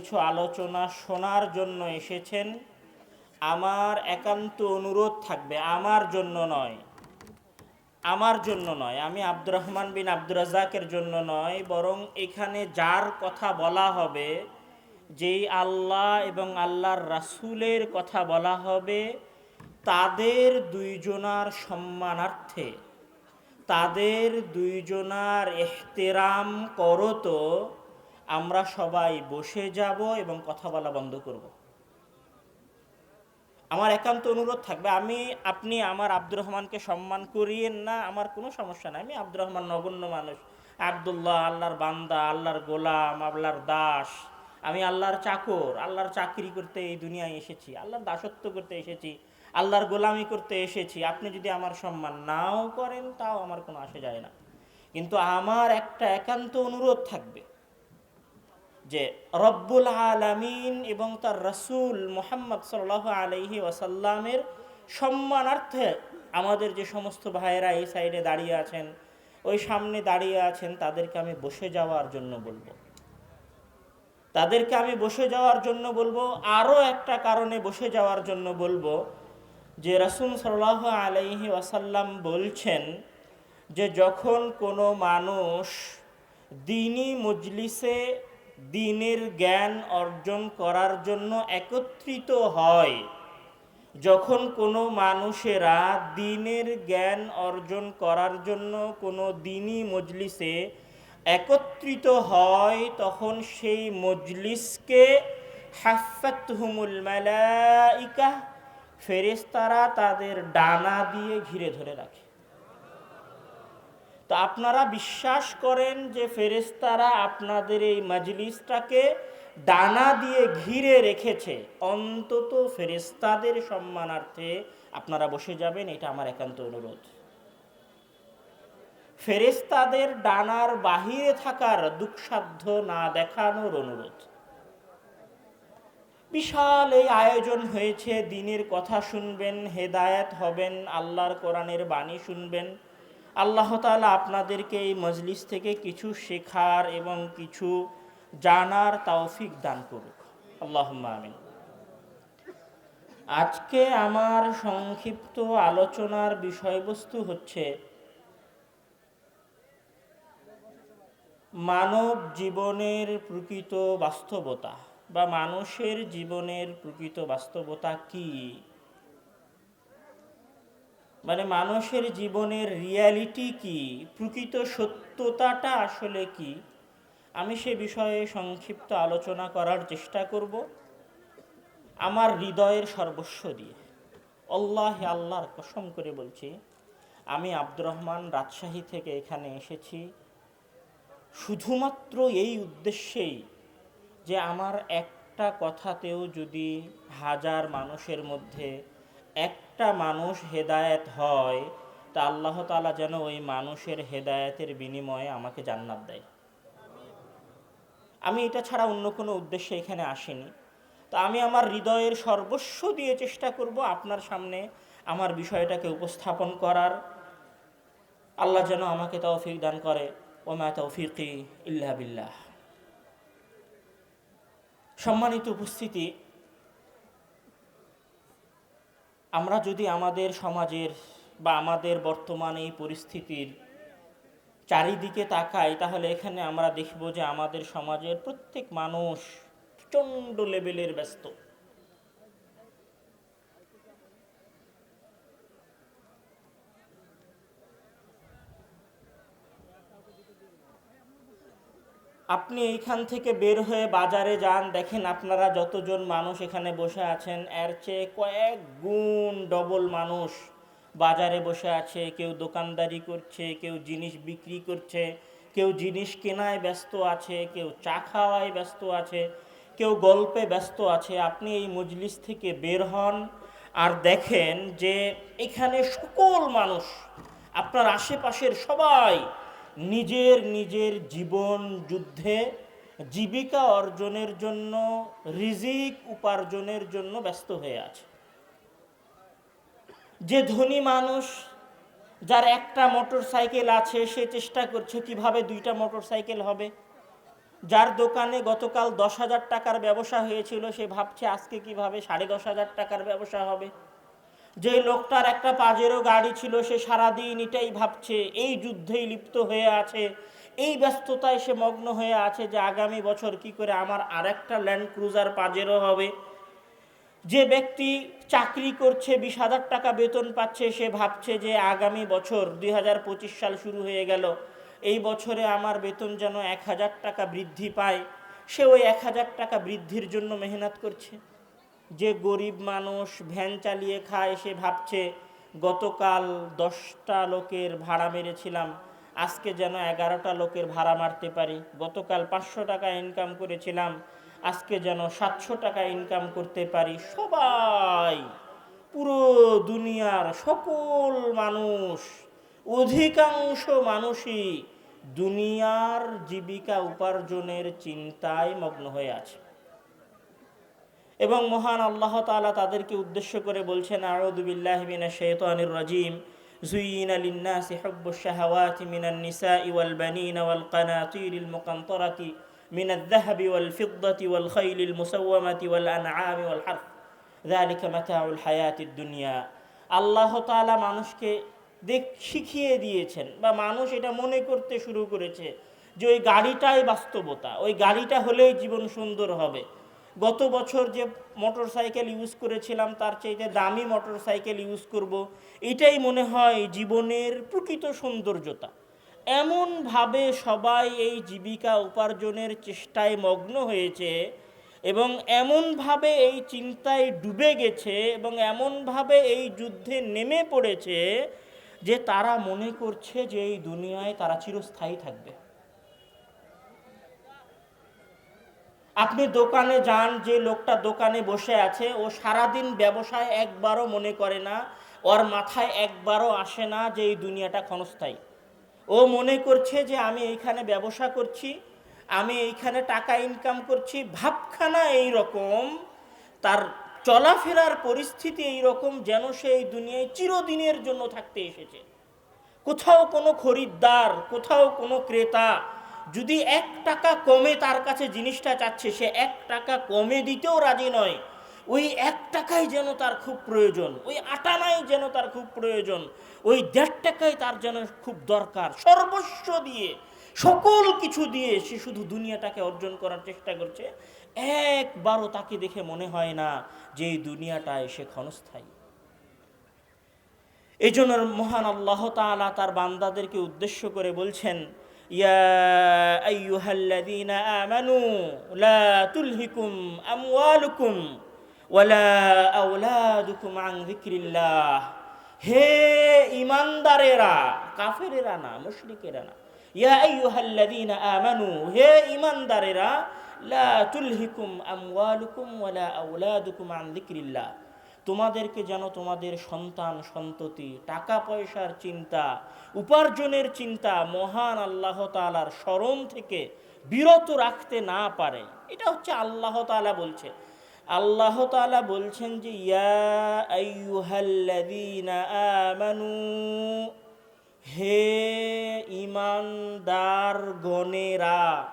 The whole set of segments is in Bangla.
কিছু আলোচনা শোনার জন্য এসেছেন। আমার একান্ত অনুরোধ থাকবে, আমার জন্য নয়। আমার জন্য নয়, আমি আব্দুর রহমান বিন আব্দুর রাজাকের জন্য নয়, বরং এখানে যার কথা বলা হবে, যেই আল্লাহ এবং আল্লাহর রাসূলের কথা বলা হবে, তাদের দুইজনার সম্মানার্থে। তাদের দুইজনার এহতেরাম করতো আমরা সবাই বসে যাব এবং কথা বলা বন্ধ করব। আমার একান্ত অনুরোধ থাকবে, আমি, আপনি আমার আব্দুর রহমানকে সম্মান করিয়েন না, আমার কোনো সমস্যা নাই। আমি আব্দুর রহমান নগণ্য মানুষ। আবদুল্লাহ আল্লাহর বান্দা, আল্লাহর গোলাম, আল্লাহর দাস। আমি আল্লাহর চাকর, আল্লাহর চাকরি করতে এই দুনিয়ায় এসেছি, আল্লাহর দাসত্ব করতে এসেছি, আল্লাহর গোলামি করতে এসেছি। আপনি যদি আমার সম্মান নাও করেন, তাও আমার কোনো আসে যায় না। কিন্তু আমার একটা একান্ত অনুরোধ থাকবে। যে রব্বুল আলামিন এবং তার রসুল মোহাম্মদ সাল্লাহ আলহি ওয়াসাল্লামের সম্মানার্থে আমাদের যে সমস্ত ভাইয়েরা এই সাইডে দাঁড়িয়ে আছেন, ওই সামনে দাঁড়িয়ে আছেন, তাদেরকে আমি বসে যাওয়ার জন্য বলব। তাদেরকে আমি বসে যাওয়ার জন্য বলব আরও একটা কারণে বসে যাওয়ার জন্য বলব, যে রাসুল সাল্লাহ আলাইহি ওয়াসাল্লাম বলছেন যে যখন কোনো মানুষ দিনই মজলিসে দিনের জ্ঞান অর্জন করার জন্য একত্রিত হয়। যখন কোনো মানুষেরা দিনের জ্ঞান অর্জন করার জন্য কোনো দিনই মজলিসে একত্রিত হয়, তখন সেই মজলিসকে হাফাত হুমুল মালাইকা ফেরেস্তারা তাদের ডানা দিয়ে ঘিরে ধরে রাখে। তো আপনারা বিশ্বাস করেন যে ফেরেস্তারা আপনাদের এই মজলিসটাকে ডানা দিয়ে ঘিরে রেখেছে। অন্তত ফেরেস্তাদের সম্মানার্থে আপনারা বসে যাবেন, এটা আমার একান্ত অনুরোধ। ফেরেস্তাদের ডানার বাহিরে থাকার দুঃসাধ্য না দেখানোর অনুরোধ। বিশাল এই আয়োজন হয়েছে, দিনের কথা শুনবেন, হেদায়েত হবেন, আল্লাহর কোরআনের বাণী শুনবেন। আল্লাহ তালা আপনাদেরকে এই মজলিস থেকে কিছু শেখার এবং কিছু জানার তৌফিক দান করুক। আল্লাহ আমিন। আজকে আমার সংক্ষিপ্ত আলোচনার বিষয়বস্তু হচ্ছে মানব জীবনের প্রকৃত বাস্তবতা বা মানুষের জীবনের প্রকৃত বাস্তবতা কি? মানে মানুষের জীবনের রিয়ালিটি কি? প্রকৃত সত্যতাটা আসলে কি? আমি সে বিষয়ে সংক্ষিপ্ত আলোচনা করার চেষ্টা করব। আমার হৃদয়ের সর্বস্ব দিয়ে। আল্লাহ আল্লাহর কসম করে বলছি, আমি আব্দুর রহমান রাজশাহী থেকে এখানে এসেছি। শুধুমাত্র এই উদ্দেশ্যেই যে আমার একটা কথাতেও যদি হাজার মানুষের মধ্যে একটা মানুষ হেদায়েত হয়, তা আল্লাহ তালা যেন ওই মানুষের হেদায়েতের বিনিময়ে আমাকে জান্নাত দেয়। আমি এটা ছাড়া অন্য কোনো উদ্দেশ্যে এখানে আসিনি। তো আমি আমার হৃদয়ের সর্বস্ব দিয়ে চেষ্টা করব আপনার সামনে আমার বিষয়টাকে উপস্থাপন করার। আল্লাহ যেন আমাকে তৌফিক দান করে। ওমা তৌফিকি ইল্লা বিল্লাহ। সম্মানিত উপস্থিতি আমরা যদি আমাদের সমাজের বা আমাদের বর্তমান এই পরিস্থিতির চারিদিকে তাকাই, তাহলে এখানে আমরা দেখব যে আমাদের সমাজের প্রত্যেক মানুষ প্রচণ্ড লেভেলের ব্যস্ত। আপনি এইখান থেকে বের হয়ে বাজারে যান। দেখেন আপনারা যতজন মানুষ এখানে বসে আছেন, এর চেয়ে কয়েক গুণ ডবল মানুষ বাজারে বসে আছে। কেউ দোকানদারি করছে, কেউ জিনিস বিক্রি করছে, কেউ জিনিস কেনায় ব্যস্ত আছে, কেউ চা খাওয়ায় ব্যস্ত আছে, কেউ গল্পে ব্যস্ত আছে। আপনি এই মজলিস থেকে বের হন আর দেখেন যে এখানে সকল মানুষ, আপনার আশেপাশের সবাই নিজের নিজের জীবন যুদ্ধে জীবিকা অর্জনের জন্য, রিজিক উপার্জনের জন্য ব্যস্ত হয়ে আছে। যে ধনী মানুষ যার একটা মোটর সাইকেল আছে, সে চেষ্টা করছে কীভাবে দুইটা মোটর সাইকেল হবে। যার দোকানে গতকাল দশ হাজার টাকার ব্যবসা হয়েছিল, সে ভাবছে আজকে কীভাবে সাড়ে দশ হাজার টাকার ব্যবসা হবে। যে লোকটার একটা পাজেরও গাড়ি ছিল, সে সারাদিন এটাই ভাবছে, এই যুদ্ধেই লিপ্ত হয়ে আছে, এই ব্যস্ততায় সে মগ্ন হয়ে আছে যে আগামী বছর কি করে আমার আরেকটা ল্যান্ড ক্রুজার পাজেরও হবে। যে ব্যক্তি চাকরি করছে, বিশ হাজার টাকা বেতন পাচ্ছে, সে ভাবছে যে আগামী বছর দুই হাজার পঁচিশ সাল শুরু হয়ে গেল, এই বছরে আমার বেতন যেন এক হাজার টাকা বৃদ্ধি পায়, সে ওই এক হাজার টাকা বৃদ্ধির জন্য মেহনত করছে। যে গরিব মানুষ ভ্যান চালিয়ে খায় সে ভাবছে, গতকাল দশটা লোকের ভাড়া মেরেছিলাম, আজকে যেন এগারোটা লোকের ভাড়া মারতে পারি। গতকাল পাঁচশো টাকা ইনকাম করেছিলাম, আজকে যেন সাতশো টাকা ইনকাম করতে পারি। সবাই, পুরো দুনিয়ার সকল মানুষ, অধিকাংশ মানুষই দুনিয়ার জীবিকা উপার্জনের চিন্তায় মগ্ন হয়ে আছে। এবং মহান আল্লাহ তাআলা তাদেরকে উদ্দেশ্য করে বলছেন আউযু বিল্লাহি মিনাশ শাইতানির রাজিম زين للناس حب الشهوات من النساء والبنين والقناطير المقنطرة من الذهب والفضة والخيل المسومة والأنعام والحرث ذلك متاع الحياة الدنيا আল্লাহ তাআলা মানুষকে দেখ শিখিয়ে দিয়েছেন বা মানুষ এটা মনে করতে শুরু করেছে যে ওই গাড়িটাই বাস্তবতা ওই গাড়িটা হলেই জীবন সুন্দর হবে গত বছর যে মোটর সাইকেল ইউজ করেছিলাম, তার চাইতে দামি মোটর সাইকেল ইউজ করব, এটাই মনে হয় জীবনের প্রকৃত সৌন্দর্যতা। এমনভাবে সবাই এই জীবিকা উপার্জনের চেষ্টায় মগ্ন হয়েছে এবং এমনভাবে এই চিন্তায় ডুবে গেছে এবং এমনভাবে এই যুদ্ধে নেমে পড়েছে যে তারা মনে করছে যে এই দুনিয়ায় তারা চিরস্থায়ী থাকবে। আপনি দোকানে যান, যে লোকটা দোকানে বসে আছে, ও সারাদিন ব্যবসায় একবারও মনে করে না, ওর মাথায় একবারও আসে না যে এই দুনিয়াটা ক্ষণস্থায়ী। ও মনে করছে যে আমি এইখানে ব্যবসা করছি, আমি এইখানে টাকা ইনকাম করছি, ভাবখানা এই রকম তার চলাফেরার পরিস্থিতি এই রকম যেন সে এই দুনিয়ায় চিরদিনের জন্য থাকতে এসেছে। কোথাও কোনো খরিদ্দার, কোথাও কোনো ক্রেতা যদি এক টাকা কমে তার কাছে জিনিসটা চাচ্ছে, সে এক টাকা কমে দিতেও রাজি নয়। ওই এক টাকাই যেন তার খুব প্রয়োজন, ওই আটানাই যেন তার খুব প্রয়োজন, ওই দেড় টাকাই তার যেন খুব দরকার। সর্বস্ব দিয়ে, সকল কিছু দিয়ে সে শুধু দুনিয়াটাকে অর্জন করার চেষ্টা করছে। একবারও তাকে দেখে মনে হয় না যে এই দুনিয়াটায় সে ক্ষণস্থায়ী। এই জন্য মহান আল্লাহ তাআলা তার বান্দাদেরকে উদ্দেশ্য করে বলছেন ইয়া আইয়ুহাল্লাযীনা আমানু লা তুলহিকুম আমওয়ালুকুম ওয়ালা আওলাদুকুম আন যিকরিল্লাহ হে ইমানদারেরা, কাফেরেরা না, মুশরিকেরা না, ইয়া আইয়ুহাল্লাযীনা আমানু, হে ইমানদারেরা, লা তুলহিকুম আমওয়ালুকুম ওয়ালা আওলাদুকুম আন যিকরিল্লাহ তোমাদেরকে যেন তোমাদের সন্তান সন্ততি, টাকা পয়সার চিন্তা, উপার্জনের চিন্তা মহান আল্লাহ তালার স্মরণ থেকে বিরত রাখতে না পারে। এটা হচ্ছে আল্লাহ তালা বলছে। আল্লাহ তালা বলছেন যে, ইয়া আমানু, হে ইমানদার গণেরা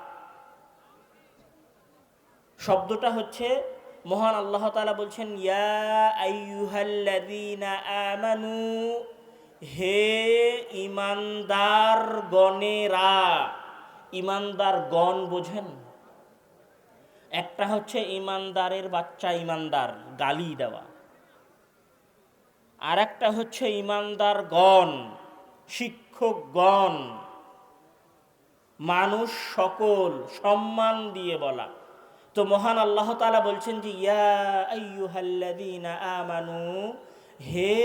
শব্দটা হচ্ছে মহান আল্লাহ তালা বলছেন, ইয়া আমানু, হে ইমানদার গণেরা ইমানদার গণ বোঝেন, একটা হচ্ছে ইমানদারের বাচ্চা ইমানদার গালি দেওয়া আর একটা হচ্ছে ইমানদার গণ শিক্ষকগণ, মানুষ সকল সম্মান দিয়ে বলা তো মহান আল্লাহ তালা বলছেন যে, ইয়া আমানু, হে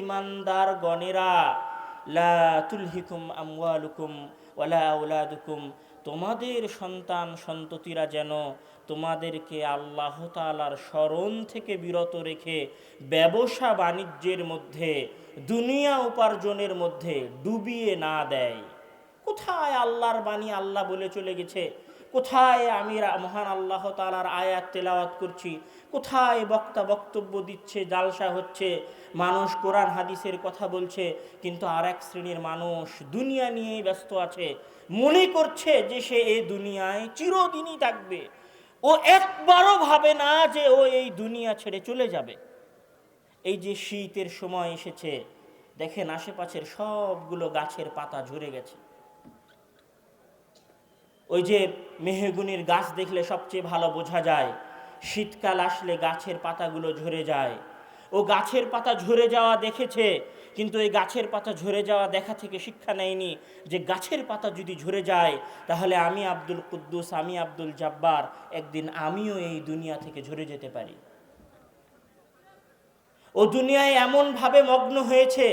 ইমানদার গণেরা লা তুলহিকুম আমওয়ালুকুম ওয়ালা আওলাদুকুম, তোমাদের সন্তান সন্ততিরা যেন তোমাদেরকে আল্লাহ তালার স্মরণ থেকে বিরত রেখে ব্যবসা বাণিজ্যের মধ্যে, দুনিয়া উপার্জনের মধ্যে ডুবিয়ে না দেয়। কোথায় আল্লাহর বাণী আল্লাহ বলে চলে গেছে? কোথায় আমি মহান আল্লাহ তালার আয়াত তেলাওয়াত করছি? কোথায় বক্তা বক্তব্য দিচ্ছে, জালসা হচ্ছে? মানুষ কোরআন, হাদিসের কথা বলছে, কিন্তু আর এক শ্রেণির মানুষ দুনিয়া নিয়েই ব্যস্ত আছে। মনে করছে যে সে এই দুনিয়ায় চিরদিনই থাকবে। ও একবারও ভাবে না যে ও এই দুনিয়া ছেড়ে চলে যাবে। এই যে শীতের সময় এসেছে, দেখেন আশেপাশের সবগুলো গাছের পাতা ঝরে গেছে। ওই যে মেহগুনির গাছ দেখলে সবচেয়ে ভালো বোঝা যায়। শীতকাল আসলে গাছের পাতাগুলো ঝরে যায়। ও গাছের পাতা ঝরে যাওয়া দেখেছে, কিন্তু এই গাছের পাতা ঝরে যাওয়া দেখা থেকে শিক্ষা নেয়নি যে গাছের পাতা যদি ঝরে যায়, তাহলে আমি আব্দুল কুদ্দুস, আমি আব্দুল জাব্বার, একদিন আমিও এই দুনিয়া থেকে ঝরে যেতে পারি। ও দুনিয়ায় এমনভাবে মগ্ন হয়েছে,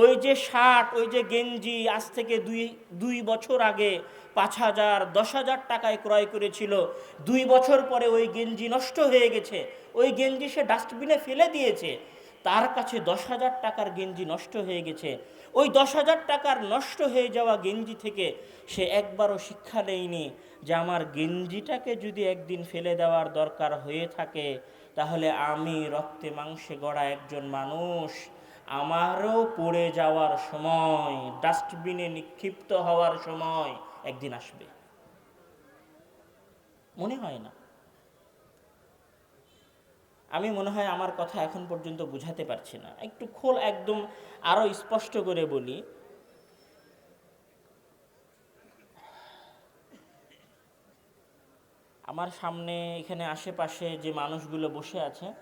ওই যে শার্ট ওই যে গেঞ্জি, আজ থেকে দুই দুই বছর আগে পাঁচ হাজার, দশ হাজার টাকায় ক্রয় করেছিল। দুই বছর পরে ওই গেঞ্জি নষ্ট হয়ে গেছে। ওই গেঞ্জি সে ডাস্টবিনে ফেলে দিয়েছে। তার কাছে দশ হাজার টাকার গেঞ্জি নষ্ট হয়ে গেছে। ওই দশ হাজার টাকার নষ্ট হয়ে যাওয়া গেঞ্জি থেকে সে একবারও শিক্ষা নেয়নি যে আমার গেঞ্জিটাকে যদি একদিন ফেলে দেওয়ার দরকার হয়ে থাকে, তাহলে আমি রক্তে মাংসে গড়া একজন মানুষ। আমারও পড়ে যাওয়ার সময়, ডাস্টবিনে নিক্ষিপ্ত হওয়ার সময় একদিন আসবে। মনে হয় না। আমি মনে হয় আমার কথা এখন পর্যন্ত বুঝাতে পারছি না। একটু খোল একদম আরও স্পষ্ট করে বলি। আমার সামনে এখানে আশেপাশে যে মানুষগুলো বসে আছে,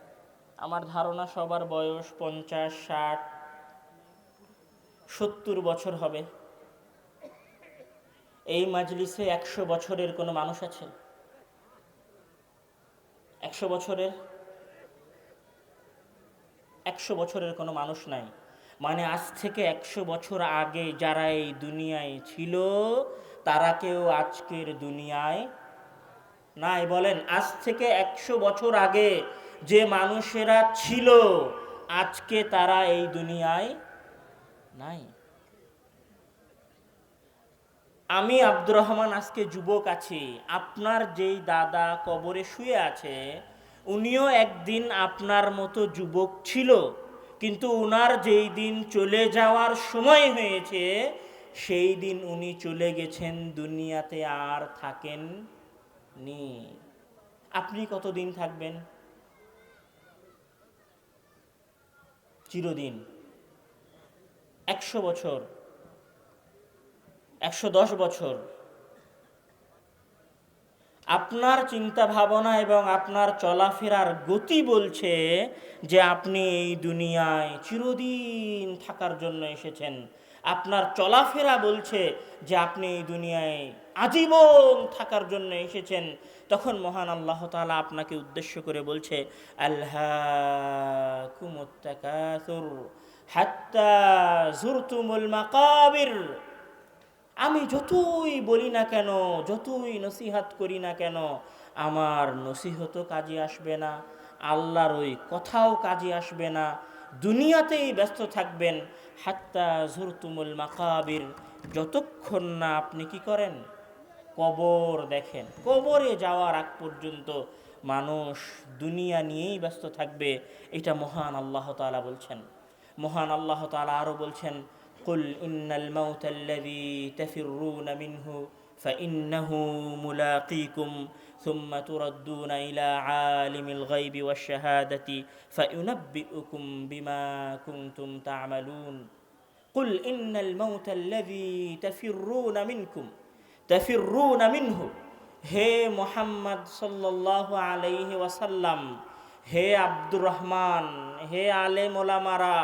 আমার ধারণা সবার বয়স পঞ্চাশ, ষাট, সত্তর বছর হবে। এই মাজলিসে একশো বছরের কোনো মানুষ আছে? একশো বছরের একশো বছরের কোনো মানুষ নাই। মানে আজ থেকে একশো বছর আগে যারা এই দুনিয়ায় ছিল, তারা কেউ আজকের দুনিয়ায় নাই। বলেন, আজ থেকে একশো বছর আগে যে মানুষেরা ছিল, আজকে তারা এই দুনিয়ায় নাই। আমি আব্দুর রহমান আজকে যুবক আছি। আপনার যেই দাদা কবরে শুয়ে আছে, উনিও একদিন আপনার মতো যুবক ছিল। কিন্তু উনার যেই দিন চলে যাওয়ার সময় হয়েছে, সেই দিন উনি চলে গেছেন দুনিয়াতে আর থাকেন নি আপনি কতদিন থাকবেন? চিরদিন। একশো বছর। একশো দশ বছর। আপনার চিন্তা ভাবনা এবং আপনার চলাফেরার গতি বলছে যে আপনি এই দুনিয়ায় চিরদিন থাকার জন্য এসেছেন। আপনার চলাফেরা বলছে যে আপনি এই দুনিয়ায় আজীবন থাকার জন্য এসেছেন। তখন মহান আল্লাহ তাআলা আপনাকে উদ্দেশ্য করে বলছে আল্লাহ হাত্তা জুরতুমুল মাকাবির। আমি যতই বলি না কেন, যতই নসিহাত করি না কেন, আমার নসিহতও কাজে আসবে না, আল্লাহর ওই কথাও কাজে আসবে না, দুনিয়াতেই ব্যস্ত থাকবেন। হাত্তা ঝুরতুমুল মাকাবির, যতক্ষণ না আপনি কি করেন? কবর দেখেন। কবরে যাওয়ার আগ পর্যন্ত মানুষ দুনিয়া নিয়েই ব্যস্ত থাকবে, এটা মহান আল্লাহ তাআলা বলছেন। মহান আল্লাহ তাআলা আরও বলছেন قل إن الموت الذي تفرون منه فإنه ملاقيكم ثم تردون إلى عالم الغيب والشهادة فينبئكم بما كنتم تعملون قل إن الموت الذي تفرون منكم تفرون منه হে মোহাম্মদ সাল্লাল্লাহু আলাইহি ওয়াসাল্লাম হে আব্দুর রহমান হে আলেম ওলামারা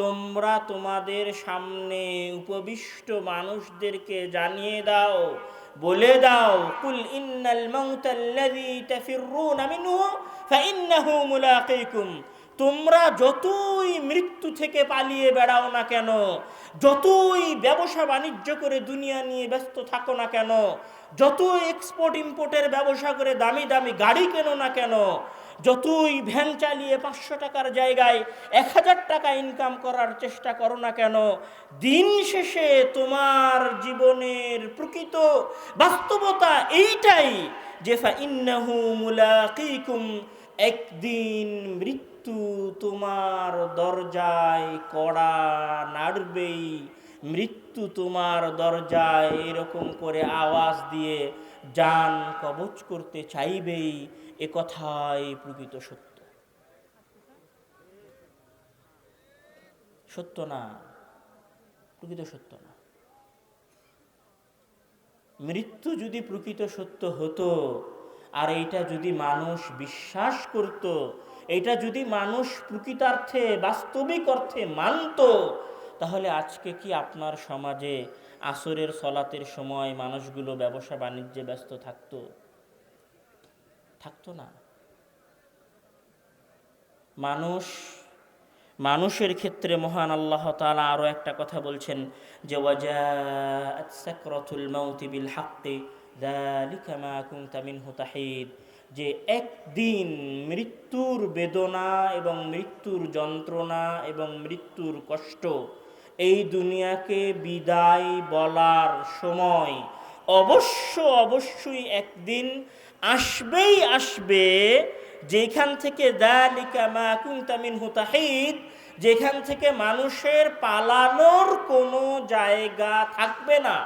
তোমরা তোমাদের সামনে উপবিষ্ট মানুষদেরকে জানিয়ে দাও, বলে দাও, কুল ইন্নাল মাউতাল্লাযী তাফিররুনা মিনহু ফাইন্নাহু মুলাকীকুম। তোমরা যতই মৃত্যু থেকে পালিয়ে বেড়াও না কেন, যতই ব্যবসা বাণিজ্য করে দুনিয়া নিয়ে ব্যস্ত থাকো না কেন, যতই এক্সপোর্ট ইম্পোর্টের ব্যবসা করে দামি দামি গাড়ি কেনো না কেন যতই ভ্যান চালিয়ে পাঁচশো টাকার জায়গায় এক হাজার টাকা ইনকাম করার চেষ্টা করো না কেন, দিন শেষে তোমার জীবনের প্রকৃত বাস্তবতা এইটাই যে একদিন মৃত্যু তোমার দরজায় কড়া নাড়বেই, মৃত্যু তোমার দরজায় এরকম করে আওয়াজ দিয়ে যান কবচ করতে চাইবেই। এ কথাই প্রকৃত সত্য। সত্য না, প্রকৃত সত্য না। মৃত্যু যদি প্রকৃত সত্য হতো, আর এইটা যদি মানুষ বিশ্বাস করত এটা যদি মানুষ প্রকৃতার্থে, বাস্তবিক অর্থে মানত, তাহলে আজকে কি আপনার সমাজে আসরের, সলাতের সময় মানুষগুলো ব্যবসা বাণিজ্যে ব্যস্ত থাকতো? থাকতো না। মানুষ, মানুষের ক্ষেত্রে মহান আল্লাহ তালা আরও একটা কথা বলছেন যে যে, একদিন মৃত্যুর বেদনা এবং মৃত্যুর যন্ত্রণা এবং মৃত্যুর কষ্ট এই দুনিয়াকে বিদায় বলার সময় অবশ্য অবশ্যই একদিন আসবেই আসবে, যেখান থেকে মা কুনতা মিনহু তাহিদ, যেখান থেকে মানুষের পালানোর কোনো জায়গা থাকবে না।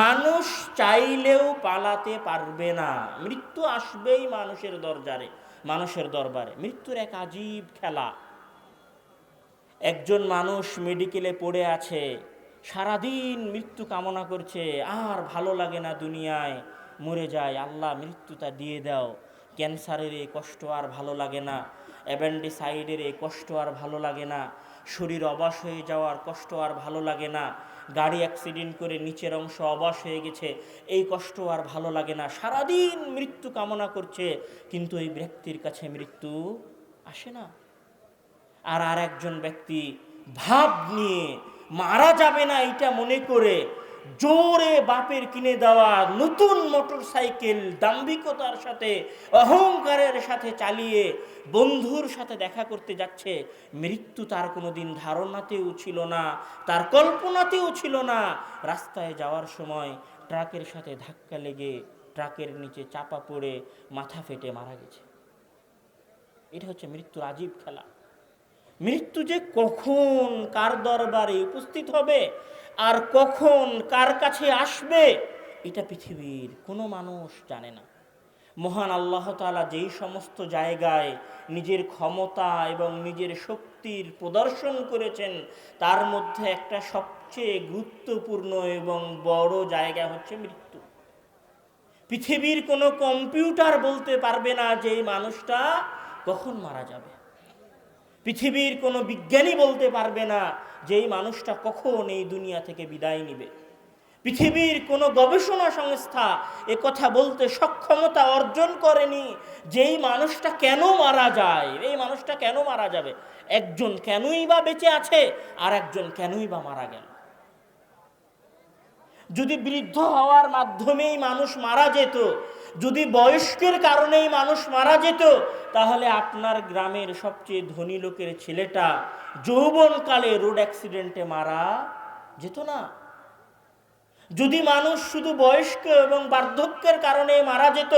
মানুষ চাইলেও পালাতে পারবে না। মৃত্যু আসবেই মানুষের দরজারে, মানুষের দরবারে। মৃত্যুর এক আজীব খেলা। একজন মানুষ মেডিকেলে পড়ে আছে, সারাদিন মৃত্যু কামনা করছে, আর ভালো লাগে না দুনিয়ায়। মরে যায়, আল্লাহ মৃত্যুটা দিয়ে দাও। ক্যান্সারের এই কষ্ট আর ভালো লাগে না, অ্যাপেন্ডিসাইডের এই কষ্ট আর ভালো লাগে না, শরীর অবাস হয়ে যাওয়ার কষ্ট আর ভালো লাগে না, গাড়ি অ্যাক্সিডেন্ট করে নিচের অংশ অবাস হয়ে গেছে, এই কষ্ট আর ভালো লাগে না। সারাদিন মৃত্যু কামনা করছে, কিন্তু এই ব্যক্তির কাছে মৃত্যু আসে না। আর আর একজন ব্যক্তি ভাব নিয়ে মারা যাবে না এটা মনে করে জোরে বাপের কিনে দেওয়া নতুন মোটর সাইকেল দাম্ভিকতার সাথে, অহংকারের সাথে চালিয়ে বন্ধুর সাথে দেখা করতে যাচ্ছে। মৃত্যু তার কোনো দিন ধারণাতেও ছিল না, তার কল্পনাতেও ছিল না। রাস্তায় যাওয়ার সময় ট্রাকের সাথে ধাক্কা লেগে ট্রাকের নিচে চাপা পড়ে মাথা ফেটে মারা গেছে। এটা হচ্ছে মৃত্যুর আজীব খেলা। মৃত্যু যে কখন কার দরবারে উপস্থিত হবে আর কখন কার কাছে আসবে, এটা পৃথিবীর কোনো মানুষ জানে না। মহান আল্লাহ তাআলা যেই সমস্ত জায়গায় নিজের ক্ষমতা এবং নিজের শক্তির প্রদর্শন করেছেন, তার মধ্যে একটা সবচেয়ে গুরুত্বপূর্ণ এবং বড় জায়গা হচ্ছে মৃত্যু। পৃথিবীর কোনো কম্পিউটার বলতে পারবে না যে এই মানুষটা কখন মারা যাবে। পৃথিবীর কোনো বিজ্ঞানী বলতে পারবে না যে এই মানুষটা কখন এই দুনিয়া থেকে বিদায় নিবে। পৃথিবীর কোনো গবেষণা সংস্থা এ কথা বলতে সক্ষমতা অর্জন করেনি যে এই মানুষটা কেন মারা যায়, এই মানুষটা কেন মারা যাবে, একজন কেনই বা বেঁচে আছে আর একজন কেনই বা মারা গেল। যদি বৃদ্ধ হওয়ার মাধ্যমেই মানুষ মারা যেত যদি বয়স্কের কারণেই মানুষ মারা যেত, তাহলে আপনার গ্রামের সবচেয়ে ধনী লোকের ছেলেটা যৌবনকালে রোড অ্যাক্সিডেন্টে মারা যেত না। যদি মানুষ শুধু বয়স্ক এবং বার্ধক্যের কারণে মারা যেত,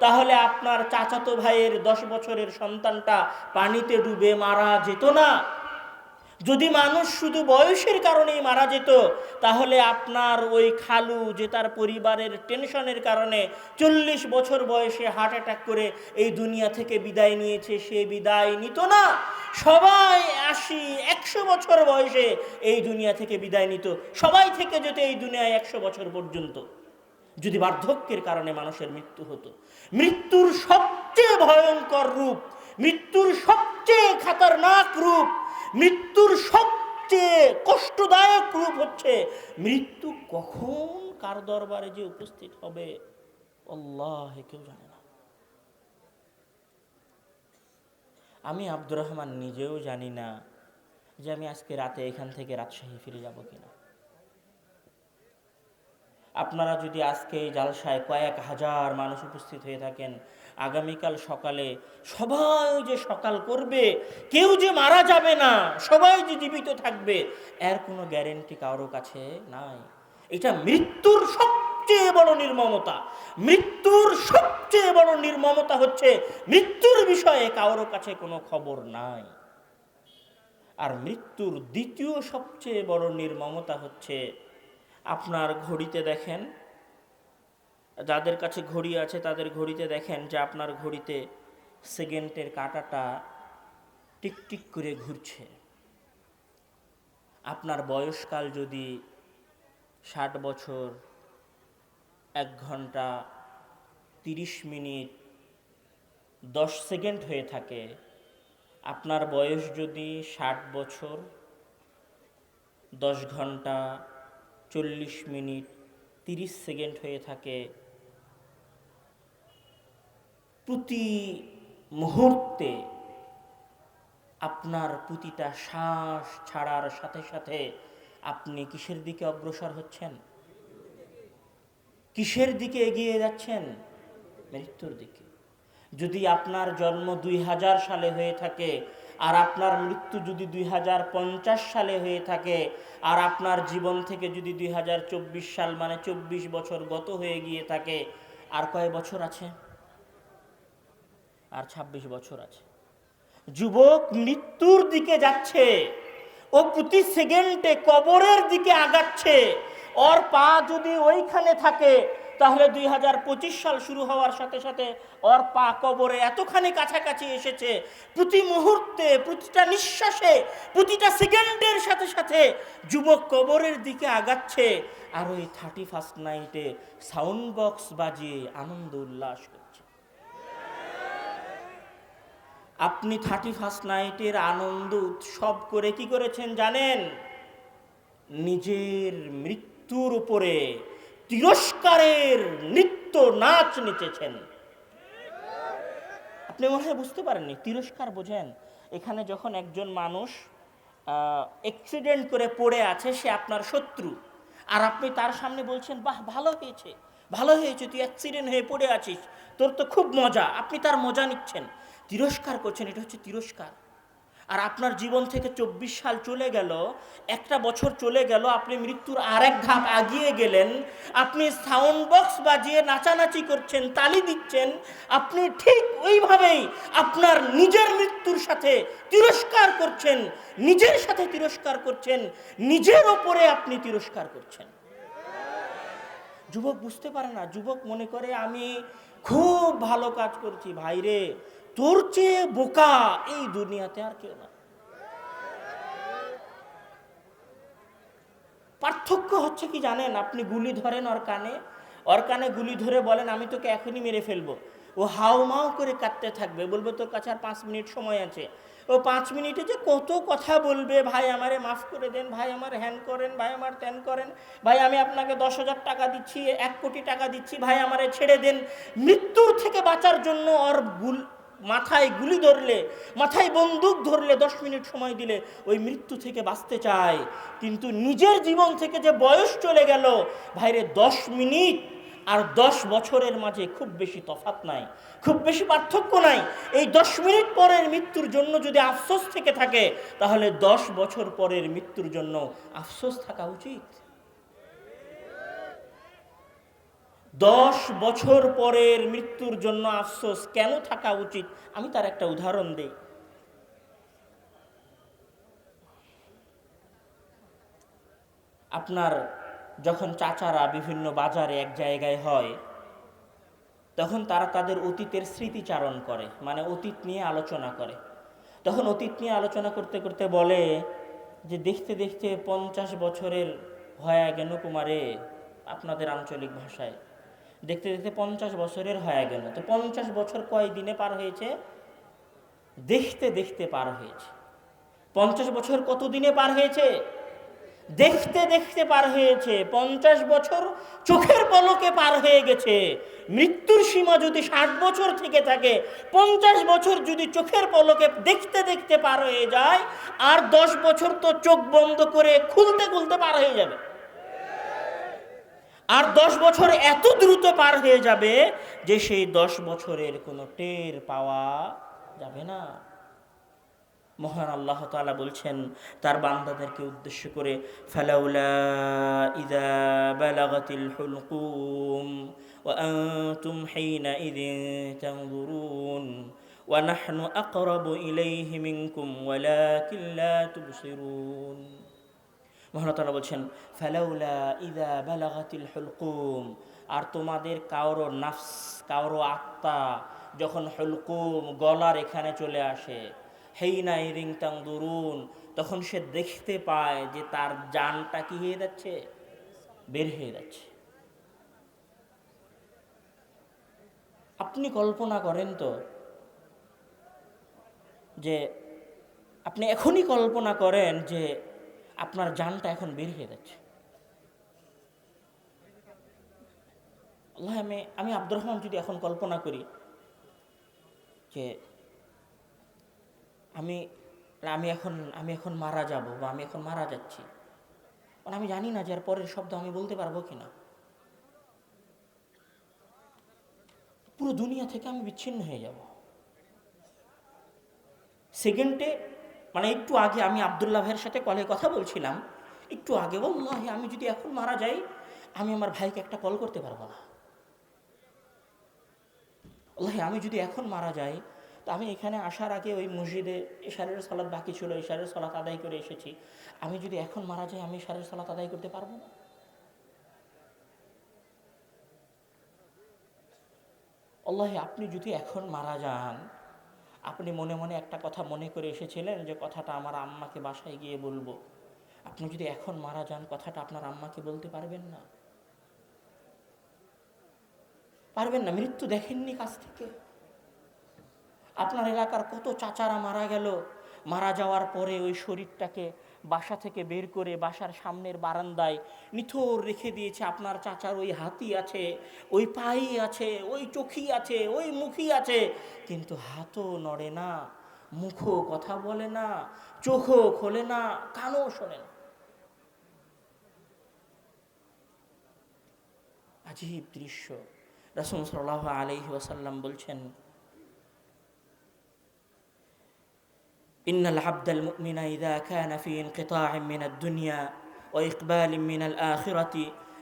তাহলে আপনার চাচাতো ভাইয়ের দশ বছরের সন্তানটা পানিতে ডুবে মারা যেত না। যদি মানুষ শুধু বয়সের কারণেই মারা যেত, তাহলে আপনার ওই খালু যে তার পরিবারের টেনশনের কারণে চল্লিশ বছর বয়সে হার্ট অ্যাটাক করে এই দুনিয়া থেকে বিদায় নিয়েছে, সে বিদায় নিত না। সবাই আশি, একশো বছর বয়সে এই দুনিয়া থেকে বিদায় নিত। সবাই থেকে যেত এই দুনিয়ায় একশো বছর পর্যন্ত। যদি বার্ধক্যের কারণে মানুষের মৃত্যু হতো, মৃত্যুর সবচেয়ে ভয়ঙ্কর রূপ মৃত্যুর সবচেয়ে খাতারনাক রূপ, মৃত্যুর সবচেয়ে কষ্টদায়ক রূপ হচ্ছে মৃত্যু কখন কার দরবারে যে উপস্থিত হবে, আল্লাহ কেউ জানে না। আমি আব্দুর রহমান নিজেও জানি না যে আমি আজকে রাতে এখান থেকে রাজশাহী ফিরে যাব কিনা। আপনারা যদি আজকে এই জালসায় কয়েক হাজার মানুষ উপস্থিত হয়ে থাকেন আগামীকাল সকালে সবাই যে সকাল করবে, কেউ যে মারা যাবে না, সবাই যে জীবিত থাকবে, এর কোনো গ্যারেন্টি কারও কাছে নাই। এটা মৃত্যুর সবচেয়ে বড় নির্মমতা। মৃত্যুর সবচেয়ে বড় নির্মমতা হচ্ছে মৃত্যুর বিষয়ে কারও কাছে কোনো খবর নাই। আর মৃত্যুর দ্বিতীয় সবচেয়ে বড় নির্মমতা হচ্ছে, আপনার ঘড়িতে দেখেন যাদের কাছে ঘড়ি আছে, তাদের ঘড়িতে দেখেন যে আপনার ঘড়িতে সেকেন্ডের কাঁটাটা টিকটিক করে ঘুরছে। আপনার বয়সকাল যদি ষাট বছর, এক ঘণ্টা তিরিশ মিনিট, দশ সেকেন্ড হয়ে থাকে, আপনার বয়স যদি ষাট বছর, দশ ঘণ্টা চল্লিশ মিনিট, তিরিশ সেকেন্ড হয়ে থাকে প্রতি মুহূর্তে আপনার প্রতিটা শ্বাস ছাড়ার সাথে সাথে আপনি কিসের দিকে অগ্রসর হচ্ছেন? কিসের দিকে এগিয়ে যাচ্ছেন? মৃত্যুর দিকে। যদি আপনার জন্ম দুই হাজার সালে হয়ে থাকে আর আপনার মৃত্যু যদি দুই হাজার পঞ্চাশ সালে হয়ে থাকে আর আপনার জীবন থেকে যদি দুই হাজার চব্বিশ সাল মানে চব্বিশ বছর গত হয়ে গিয়ে থাকে, আর কয় বছর আছে? আর ২৬ বছর আছে। যুবক মৃত্যুর দিকে যাচ্ছে, ও প্রতি সেকেন্ডে কবরের দিকে আগাচ্ছে। ওর পা যদি ওইখানে থাকে, তাহলে দুই হাজার পঁচিশ সাল শুরু হওয়ার সাথে সাথে ওর পা কবরে এতখানি কাছাকাছি এসেছে। প্রতি মুহূর্তে, প্রতিটা নিঃশ্বাসে, প্রতিটা সেকেন্ডের সাথে সাথে যুবক কবরের দিকে আগাচ্ছে। আর ওই থার্টি ফার্স্ট নাইটে সাউন্ড বক্স বাজিয়ে আনন্দ উল্লাস করছে আপনি থার্টি ফার্স্ট নাইটের আনন্দ উৎসব করে কি করেছেন জানেন? নিজের মৃত্যুর উপরে তিরস্কারের নৃত্য নাচ নেচেছেন। আপনি মনে হয় বুঝতে পারেননি, তিরস্কার বোঝেন। এখানে যখন একজন মানুষ অ্যাক্সিডেন্ট করে পড়ে আছে, সে আপনার শত্রু। আর আপনি তার সামনে বলছেন, বাহ, ভালো হয়েছে ভালো হয়েছে, তুই অ্যাক্সিডেন্ট হয়ে পড়ে আছিস, তোর তো খুব মজা। আপনি তার মজা নিচ্ছেন। তিরস্কার করছেন, এটা হচ্ছে তিরস্কার। আর আপনার জীবন থেকে চব্বিশ সাল চলে গেল, একটা বছর চলে গেল, আপনি মৃত্যুর আরেক ধাপ আগিয়ে গেলেন, আপনি সাউন্ড বক্স বাজিয়ে নাচানাচি করছেন, তালি দিচ্ছেন, আপনি ঠিক ওইভাবেই আপনার নিজের মৃত্যুর সাথে তিরস্কার করছেন, নিজের সাথে তিরস্কার করছেন, নিজের ওপরে আপনি তিরস্কার করছেন। যুবক বুঝতে পারে না, যুবক মনে করে, আমি খুব ভালো কাজ করছি, ভাইরে তোর চেয়ে বোকা এই দুনিয়াতে আর কেউ না। পার্থক্য হচ্ছে কি জানেন, আপনি গুলি ধরেন ওর কানে ওর কানে গুলি ধরে বলেন, আমি তোকে এখনই মেরে ফেলব। ও হাও মাও করে কাঁদতে থাকবে, বলবে, তোর কাছে আর পাঁচ মিনিট সময় আছে। ও পাঁচ মিনিটে যে কত কথা বলবে, ভাই, আমারে মাফ করে দেন, ভাই, আমার হ্যান করেন, ভাই, আমার ত্যান করেন, ভাই, আমি আপনাকে দশ হাজার টাকা দিচ্ছি, এক কোটি টাকা দিচ্ছি, ভাই, আমারে ছেড়ে দেন। মৃত্যুর থেকে বাঁচার জন্য ওর গুল মাথায় গুলি ধরলে, মাথায় বন্দুক ধরলে দশ মিনিট সময় দিলে ওই মৃত্যু থেকে বাঁচতে চায়। কিন্তু নিজের জীবন থেকে যে বয়স চলে গেল, ভাইরে দশ মিনিট আর দশ বছরের মাঝে খুব বেশি তফাত নাই, খুব বেশি পার্থক্য নাই। এই দশ মিনিট পরের মৃত্যুর জন্য যদি আফসোস থেকে থাকে, তাহলে দশ বছর পরের মৃত্যুর জন্য আফসোস থাকা উচিত। দশ বছর পরের মৃত্যুর জন্য আফসোস কেন থাকা উচিত? আমি তার একটা উদাহরণ দেই। আপনার যখন চাচারা বিভিন্ন বাজারে এক জায়গায় হয়, তখন তারা তাদের অতীতের স্মৃতিচারণ করে মানে অতীত নিয়ে আলোচনা করে। তখন অতীত নিয়ে আলোচনা করতে করতে বলে যে, দেখতে দেখতে পঞ্চাশ বছরের হয়ে গেল কুমারে, আপনাদের আঞ্চলিক ভাষায় দেখতে দেখতে পঞ্চাশ বছরের হয়ে গেল। তো পঞ্চাশ বছর কয় দিনে পার হয়েছে? দেখতে দেখতে পার হয়েছে। পঞ্চাশ বছর কত দিনে পার হয়েছে? দেখতে দেখতে পার হয়েছে। পঞ্চাশ বছর চোখের পলকে পার হয়ে গেছে। মৃত্যুর সীমা যদি ষাট বছর থেকে থাকে, পঞ্চাশ বছর যদি চোখের পলকে দেখতে দেখতে পার হয়ে যায়, আর দশ বছর তো চোখ বন্ধ করে খুলতে খুলতে পার হয়ে যাবে। আর দশ বছর এত দ্রুত পার হয়ে যাবে যে সেই দশ বছরের কোনো টের পাওয়া যাবে না। মহান আল্লাহ তাআলা বলছেন, তার বান্দাদেরকে উদ্দেশ্য করে, ফেলাউলা ইদা বালাগাতিল হুলকুম ওয়া আনতুম হিনাইযিন তানজুরুন ওয়া নাহনু আকরাবু ইলাইহি মিনকুম ওয়ালাকিন লা তুবসিরুন মহান তাআলা বলছেন, ফেলাউলা ইদা বালাগাতিল হুলকুম। আর তোমাদের কারও নাফস কারও আত্মা যখন হুলকুম গলার এখানে চলে আসে, হেইনা ইরিং তাং দুরুন তখন সে দেখতে পায় যে তার জানটা কি হয়ে যাচ্ছে? বের হয়ে যাচ্ছে। আপনি কল্পনা করেন তো যে আপনি এখনই কল্পনা করেন যে আপনার জানটা এখন বের হয়ে যাচ্ছে। আল্লাহ, আমি আমি আব্দুর রহমান যদি এখন কল্পনা করি যে আমি আমি এখন আমি এখন মারা যাব বা আমি এখন মারা যাচ্ছি কারণ আমি জানি না যে এর পরের শব্দ আমি বলতে পারব কি না পুরো দুনিয়া থেকে আমি বিচ্ছিন্ন হয়ে যাব। সেকেন্ডে মানে একটু আগে আমি আবদুল্লাহ ভাইয়ের সাথে কলে কথা বলছিলাম, একটু আগে বললাহ আমি যদি এখন মারা যাই, আমি আমার ভাইকে একটা কল করতে পারব না। আল্লাহ আমি যদি এখন মারা যাই, তো আমি এখানে আসার আগে ওই মসজিদে ইশারের সালাত বাকি ছিল ইশারের সালাত আদায় করে এসেছি। আমি যদি এখন মারা যাই, আমি ইশারের সালাত আদায় করতে পারব না? আল্লাহ আপনি যদি এখন মারা যান আপনি মনে মনে একটা কথা মনে করে এসেছিলেন যে কথাটা আমার আম্মাকে বাসায় গিয়ে বলব। আপনি যদি এখন মারা যান, কথাটা আপনার আম্মাকে বলতে পারবেন না। পারবেন না, মৃত্যু দেখেননি কাছ থেকে। আপনার এলাকার কত চাচারা মারা গেল। মারা যাওয়ার পরে ওই শরীরটাকে বাসা থেকে বের করে বাসার সামনের বারান্দায় নিথর রেখে দিয়েছে। আপনার চাচার ওই হাতি আছে, ওই পাই আছে, ওই চোখি আছে, ওই মুখি আছে। কিন্তু হাতও নড়ে না, মুখও কথা বলে না, চোখও খোলে না, কানও শোনে না। আজীব দৃশ্য। রসুল সাল্লাহ আলহি ওয়াসাল্লাম বলছেন إن العبد المؤمن إذا كان في انقطاع من الدنيا وإقبال من الآخرة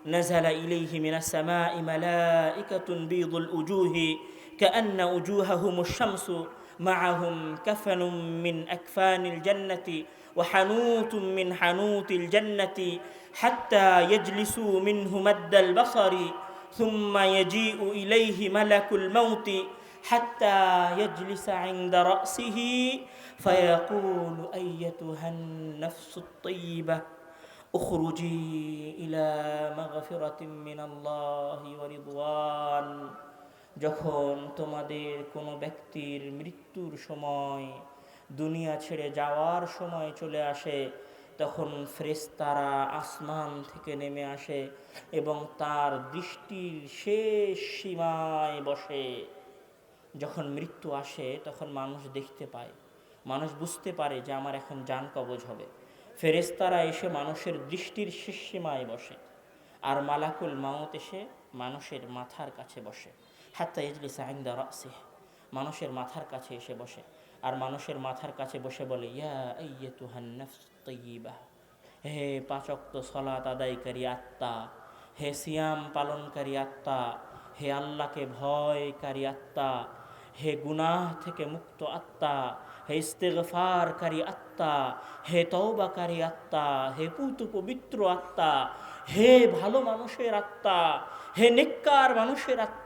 نزل إليه من السماء ملائكة بيض الوجوه كأن وجوههم الشمس معهم كفن من أكفان الجنة وحنوت من حنوت الجنة حتى يجلسوا منه مد البصر ثم يجيء إليه ملك الموت حتى يجلس عند رأسه فيقول أيتها النفس الطيبة اخرجي إلى مغفرة من الله ورضوان যখন তোমাদের কোনো ব্যক্তির মৃত্যুর সময় দুনিয়া ছেড়ে যাওয়ার সময় চলে আসে তখন ফ্রেস্তারা আসমান থেকে নেমে আসে এবং তার দৃষ্টির শেষ সীমায় বসে যখন মৃত্যু আসে তখন মানুষ দেখতে পায় মানুষ বুঝতে পারে যে আমার এখন যান কবজ হবে। ফেরেস্তারা এসে মানুষের দৃষ্টির শেষ সীমায় বসে। আর মালাকুল মাউত এসে মানুষের মাথার কাছে বসে। হাত্তা ইজলিস আইন্দা রাসে মানুষের মাথার কাছে এসে বসে। আর মানুষের মাথার কাছে বসে বলে, ইয়া ইয়ে তুহান তৈবা হে পাচক্ত সলাত আদায়কারী আত্মা। হে সিয়াম পালনকারী আত্মা। হে আল্লাহকে ভয়কারী আত্মা। হে গুনাহ থেকে মুক্ত আত্মা। হে ইস্তেগফারকারী আত্মা, হে তওবাকারী আত্মা, হে পুত পবিত্র আত্মা, হে ভালো মানুষের আত্মা, হে নিকার মানুষের আত্মা।